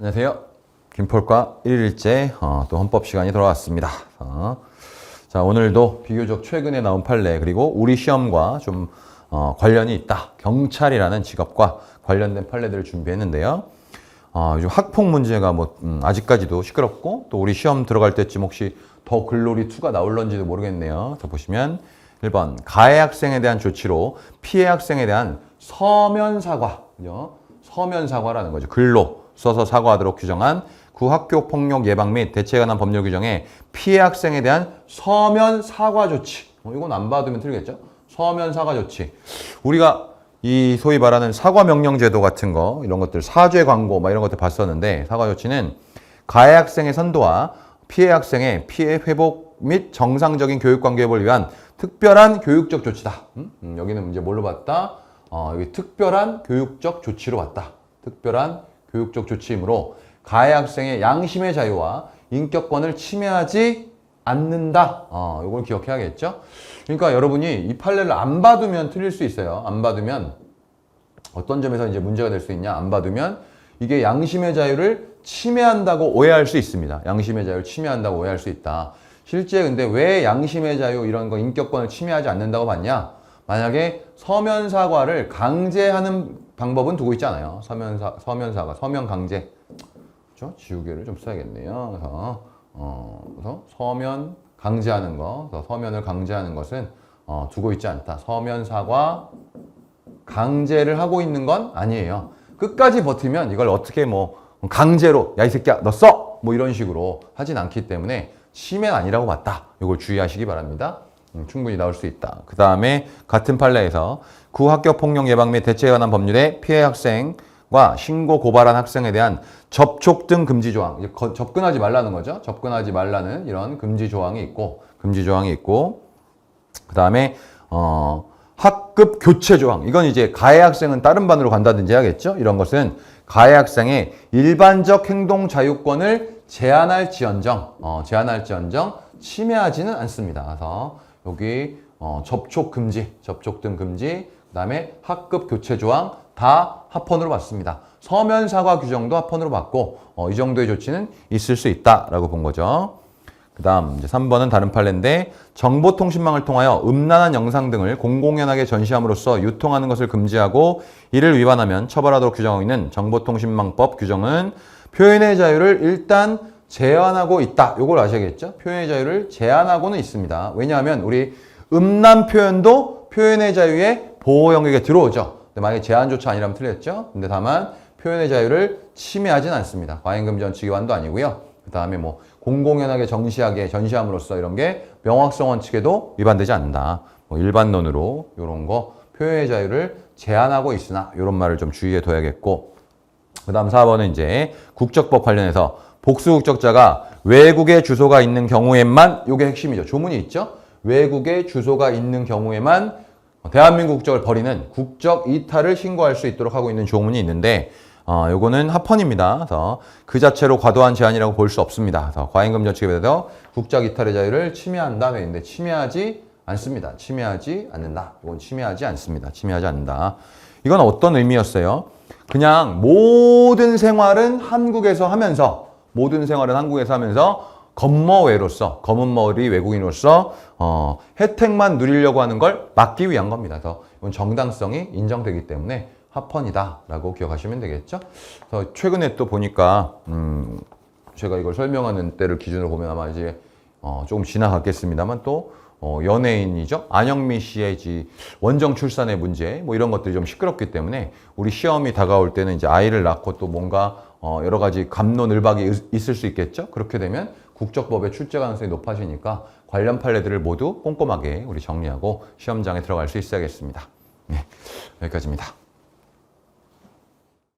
안녕하세요. 김폴과 1일째 어, 또 헌법 시간이 돌아왔습니다. 어, 자 오늘도 비교적 최근에 나온 판례 그리고 우리 시험과 좀 어, 관련이 있다. 경찰이라는 직업과 관련된 판례들을 준비했는데요. 어, 요즘 학폭 문제가 뭐 음, 아직까지도 시끄럽고 또 우리 시험 들어갈 때쯤 혹시 더 글로리 2가 나올런지도 모르겠네요. 자 보시면 1번 가해 학생에 대한 조치로 피해 학생에 대한 서면 사과, 그죠? 서면 사과라는 거죠. 글로 써서 사과하도록 규정한 구학교 폭력 예방 및 대책에 관한 법률 규정에 피해 학생에 대한 서면 사과 조치. 어, 이건 안 받으면 틀리겠죠? 서면 사과 조치. 우리가 이 소위 말하는 사과 명령 제도 같은 거 이런 것들 사죄 광고 막 이런 것들 봤었는데 사과 조치는 가해 학생의 선도와 피해 학생의 피해 회복 및 정상적인 교육 관계를 위한 특별한 교육적 조치다. 음? 음, 여기는 이제 뭘로 봤다? 어, 여기 특별한 교육적 조치로 봤다. 특별한 교육적 조치이므로 가해 학생의 양심의 자유와 인격권을 침해하지 않는다. 어, 이걸 기억해야겠죠? 그러니까 여러분이 이 판례를 안 받으면 틀릴 수 있어요. 안 받으면 어떤 점에서 이제 문제가 될 수 있냐? 안 받으면 이게 양심의 자유를 침해한다고 오해할 수 있습니다. 양심의 자유를 침해한다고 오해할 수 있다. 실제 근데 왜 양심의 자유 이런 거 인격권을 침해하지 않는다고 봤냐? 만약에 서면 사과를 강제하는 방법은 두고 있잖아요. 서면 사 서면 강제. 그렇죠? 지우개를 좀 써야겠네요. 그래서 어, 그래서 서면 강제하는 거, 서면을 강제하는 것은 어, 두고 있지 않다. 서면 사과 강제를 하고 있는 건 아니에요. 끝까지 버티면 이걸 어떻게 뭐 강제로 야 이 새끼야 너 써! 뭐 이런 식으로 하진 않기 때문에 침해는 아니라고 봤다. 이걸 주의하시기 바랍니다. 음, 충분히 나올 수 있다. 그 다음에 같은 판례에서 구학교 폭력 예방 및 대책에 관한 법률에 피해 학생과 신고 고발한 학생에 대한 접촉 등 금지 조항, 이제 거- 접근하지 말라는 거죠. 접근하지 말라는 이런 금지 조항이 있고, 금지 조항이 있고, 그 다음에 어, 학급 교체 조항. 이건 이제 가해 학생은 다른 반으로 간다든지 하겠죠. 이런 것은 가해 학생의 일반적 행동 자유권을 제한할지언정, 어, 제한할지언정 침해하지는 않습니다. 그래서 여기 어, 접촉 금지, 접촉 등 금지, 그다음에 학급 교체 조항 다 합헌으로 봤습니다. 서면 사과 규정도 합헌으로 봤고 어, 이 정도의 조치는 있을 수 있다라고 본 거죠. 그 다음 이제 3번은 다른 판례인데 정보통신망을 통하여 음란한 영상 등을 공공연하게 전시함으로써 유통하는 것을 금지하고 이를 위반하면 처벌하도록 규정하고 있는 정보통신망법 규정은 표현의 자유를 일단 제한하고 있다. 요걸 아셔야겠죠? 표현의 자유를 제한하고는 있습니다. 왜냐하면 우리 음란 표현도 표현의 자유의 보호 영역에 들어오죠. 근데 만약에 제한조차 아니라면 틀렸죠? 근데 다만 표현의 자유를 침해하진 않습니다. 원칙 위반도 아니고요. 그 다음에 뭐 공공연하게 정시하게 전시함으로써 이런 게 명확성 원칙에도 위반되지 않는다. 뭐 일반론으로 이런 거 표현의 자유를 제한하고 있으나 이런 말을 좀 주의해 둬야겠고 그 다음 4번은 이제 국적법 관련해서 복수국적자가 외국에 주소가 있는 경우에만 이게 핵심이죠. 조문이 있죠. 외국에 주소가 있는 경우에만 대한민국 국적을 버리는 국적 이탈을 신고할 수 있도록 하고 있는 조문이 있는데 어, 요거는 합헌입니다. 그래서 그 자체로 과도한 제한이라고 볼 수 없습니다. 그래서 과잉금 정책에 대해서 국적 이탈의 자유를 침해한다. 되 있는데 침해하지 않습니다. 침해하지 않는다. 이건 침해하지 않습니다. 침해하지 않는다. 이건 어떤 의미였어요? 그냥 모든 생활은 한국에서 하면서 모든 생활은 한국에서 하면서 검머외로서 검은 머리 외국인으로서 어, 혜택만 누리려고 하는 걸 막기 위한 겁니다. 그래서 이건 정당성이 인정되기 때문에 합헌이다라고 기억하시면 되겠죠. 그래서 최근에 또 보니까 음, 제가 이걸 설명하는 때를 기준으로 보면 아마 이제 어, 조금 지나갔겠습니다만 또 어, 연예인이죠. 안영미 씨의 지 원정 출산의 문제 뭐 이런 것들이 좀 시끄럽기 때문에 우리 시험이 다가올 때는 이제 아이를 낳고 또 뭔가 어, 여러 가지 감론을박이 있- 있을 수 있겠죠. 그렇게 되면 국적법에 출제 가능성이 높아지니까 관련 판례들을 모두 꼼꼼하게 우리 정리하고 시험장에 들어갈 수 있어야겠습니다. 네, 여기까지입니다.